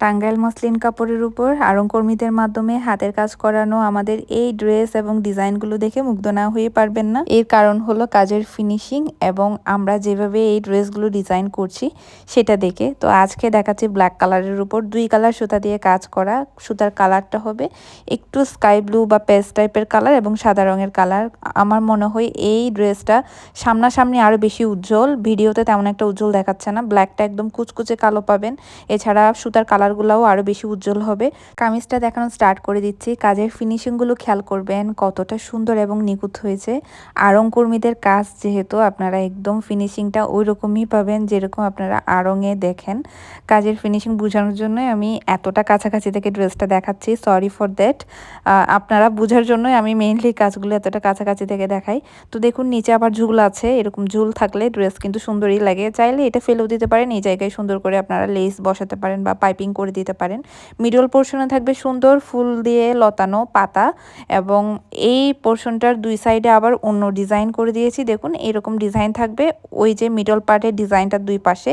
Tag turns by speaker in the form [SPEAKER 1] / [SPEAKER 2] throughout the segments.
[SPEAKER 1] Tangail muslin কাপড়ের উপর আরং কর্মীদের মাধ্যমে হাতের কাজ করানো আমাদের এই ড্রেস এবং ডিজাইনগুলো দেখে মুগ্ধ না হয়ে পারবেন না। এর কারণ হলো কাজের ফিনিশিং এবং আমরা যেভাবে এই ড্রেসগুলো ডিজাইন করছি সেটা দেখে। তো আজকে দেখাচ্ছি ব্ল্যাক কালারের উপর দুই কালার সুতা দিয়ে কাজ করা। সুতার কালারটা হবে একটু স্কাই ব্লু বা পেস্ট টাইপের কালার এবং সাদা রঙের কালার। আমার মনে হয় এই ড্রেসটা সামনাসামনি আরও বেশি উজ্জ্বল। ভিডিওতে তেমন একটা উজ্জ্বল দেখাচ্ছে না। ব্ল্যাকটা একদম কুচকুচে কালো পাবেন। এছাড়া সুতার কালার কালারগুলোও আরও বেশি উজ্জ্বল হবে। কামিজটা দেখানো স্টার্ট করে দিচ্ছি। কাজের ফিনিশিংগুলো খেয়াল করবেন, কতটা সুন্দর এবং নিখুঁত হয়েছে। আড়ং কর্মীদের কাজ যেহেতু আপনারা একদম ফিনিশিংটা ওই রকমই পাবেন যেরকম আপনারা আড়ংয়ে দেখেন। কাজের ফিনিশিং বোঝানোর জন্যই আমি এতটা কাছাকাছি থেকে ড্রেসটা দেখাচ্ছি। সরি ফর দ্যাট আপনারা বোঝার জন্যই আমি মেইনলি কাজগুলো এতটা কাছাকাছি থেকে দেখাই। তো দেখুন, নিচে আবার ঝুল আছে। এরকম ঝুল থাকলে ড্রেস কিন্তু সুন্দরই লাগে। চাইলে এটা ফেলেও দিতে পারেন। এই জায়গায় সুন্দর করে আপনারা লেস বসাতে পারেন বা পাইপিং করে দিতে পারেন। মিডল পোর্শনে থাকবে সুন্দর ফুল দিয়ে লতানো পাতা এবং এই পোর্শনটার দুই সাইডে আবার অন্য ডিজাইন করে দিয়েছি। দেখুন, এরকম ডিজাইন থাকবে। ওই যে মিডল পার্টের ডিজাইনটার দুই পাশে।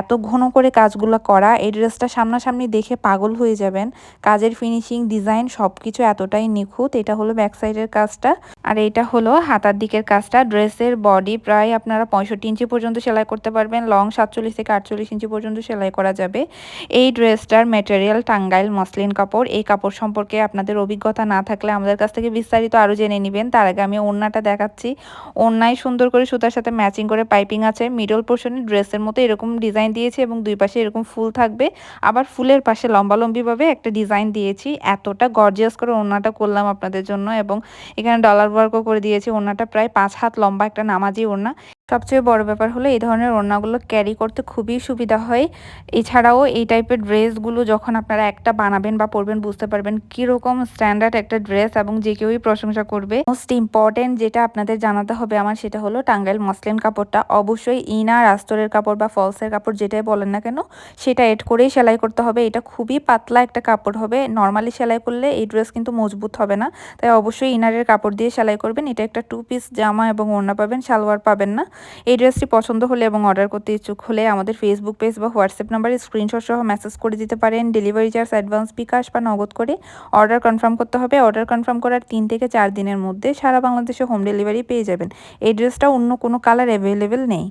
[SPEAKER 1] এত ঘন করে কাজগুলো করা, এই ড্রেসটা সামনাসামনি দেখে পাগল হয়ে যাবেন। কাজের ফিনিশিং ডিজাইন সব কিছু এতটাই নিখুঁত। এটা হলো ব্যাক সাইডের কাজটা। আর এটা হলো হাতার দিকের কাজটা। ড্রেসের বডি প্রায় আপনারা পঁয়ষট্টি ইঞ্চি পর্যন্ত সেলাই করতে পারবেন। লং সাতচল্লিশ থেকে আটচল্লিশ ইঞ্চি পর্যন্ত সেলাই করা যাবে। এই ড্রেসটার ম্যাটেরিয়াল টাঙ্গাইল মসলিন কাপড়। এই কাপড় সম্পর্কে আপনাদের অভিজ্ঞতা না থাকলে আমাদের কাছ থেকে বিস্তারিত আরও জেনে নেবেন। তার আগে আমি ওড়নাটা দেখাচ্ছি। ওড়নায় সুন্দর করে সুতার সাথে ম্যাচিং করে পাইপিং আছে। মিডল পোর্শনে ড্রেসের মতো এরকম ডিজাইন দিয়েছি এবং দুই পাশে এরকম ফুল থাকবে। আবার ফুলের পাশে লম্বালম্বিভাবে একটা ডিজাইন দিয়েছি। এতটা গর্জিয়াস করে ওড়নাটা করলাম আপনাদের জন্য এবং এখানে ডলার ওয়ার্কও করে দিয়েছে ওড়নাটা। প্রায় পাঁচ হাত লম্বা একটা নামাজি ওড়না। সবচেয়ে বড় ব্যাপার হলো এই ধরনের ওড়নাগুলো ক্যারি করতে খুবই সুবিধা হয়। এছাড়াও এই টাইপের ড্রেসগুলো যখন আপনারা একটা বানাবেন বা পরবেন বুঝতে পারবেন কীরকম স্ট্যান্ডার্ড একটা ড্রেস এবং যে কেউই প্রশংসা করবে। মোস্ট ইম্পর্টেন্ট যেটা আপনাদের জানাতে হবে আমার সেটা হলো টাঙ্গাইল মসলিন কাপড়টা। অবশ্যই ইনার, আস্তরের কাপড় বা ফলসের কাপড় যেটাই বলেন না কেন, সেটা এড করেই সেলাই করতে হবে। এটা খুবই পাতলা একটা কাপড় হবে। নর্মালি সেলাই করলে এই ড্রেস কিন্তু মজবুত হবে না। তাই অবশ্যই ইনারের কাপড় দিয়ে সেলাই করবেন। এটা একটা টু পিস জামা এবং ওড়না পাবেন, সালোয়ার পাবেন না। এই ড্রেসটি পছন্দ হলে এবং অর্ডার করতে ইচ্ছুক হলে আমাদের ফেসবুক পেজ বা হোয়াটসঅ্যাপ নাম্বারে স্ক্রিনশট সহ মেসেজ করে দিতে পারেন। ডেলিভারি চার্জ অ্যাডভান্স বিকাশ বা নগদ করে অর্ডার কনফার্ম করতে হবে। অর্ডার কনফার্ম করার তিন থেকে চার দিনের মধ্যে সারা বাংলাদেশে হোম ডেলিভারি পেয়ে যাবেন। এই ড্রেসটা অন্য কোনো কালার অ্যাভেলেবেল নেই।